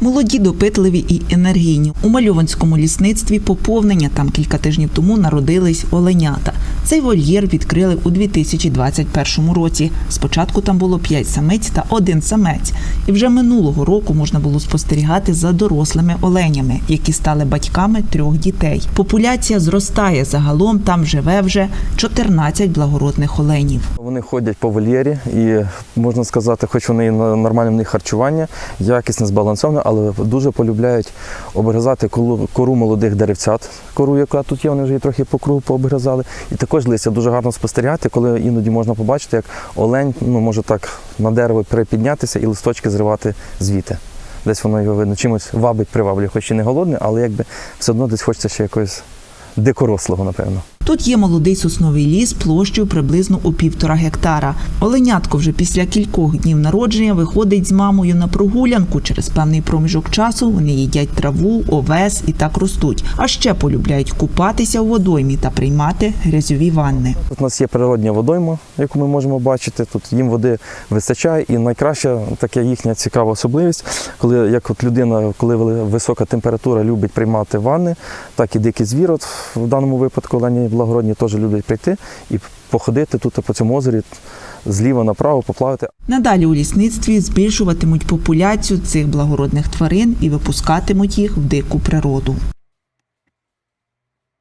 Молоді, допитливі і енергійні. У мальованському лісництві поповнення там кілька тижнів тому народились оленята. Цей вольєр відкрили у 2021 році. Спочатку там було 5 самиць та один самець. І вже минулого року можна було спостерігати за дорослими оленями, які стали батьками трьох дітей. Популяція зростає. Загалом там живе вже 14 благородних оленів. Вони ходять по вольєрі і можна сказати, хоч вони нормальне в них харчування, якісне, збалансоване, але дуже полюбляють обгризати кору молодих деревцят, кору, яка тут є, вони вже її трохи по кругу пообгризали. І також листя дуже гарно спостерігати, коли іноді можна побачити, як олень ну, може так на дерево припіднятися і листочки зривати звідти. Десь воно його видно чимось вабить, приваблює, хоч і не голодне, але якби все одно десь хочеться ще якогось дикорослого, напевно. Тут є молодий сосновий ліс площею приблизно у півтора гектара. Оленятко вже після кількох днів народження виходить з мамою на прогулянку. Через певний проміжок часу вони їдять траву, овес і так ростуть. А ще полюбляють купатися у водоймі та приймати грязьові ванни. Тут у нас є природня водойма, яку ми можемо бачити. Тут їм води вистачає, і найкраща така їхня цікава особливість, коли як от людина, коли висока температура любить приймати ванни, так і дикий звір, от в даному випадку олені благородні теж люблять прийти і походити тут по цьому озері зліва направо, поплавати. Надалі у лісництві збільшуватимуть популяцію цих благородних тварин і випускатимуть їх в дику природу.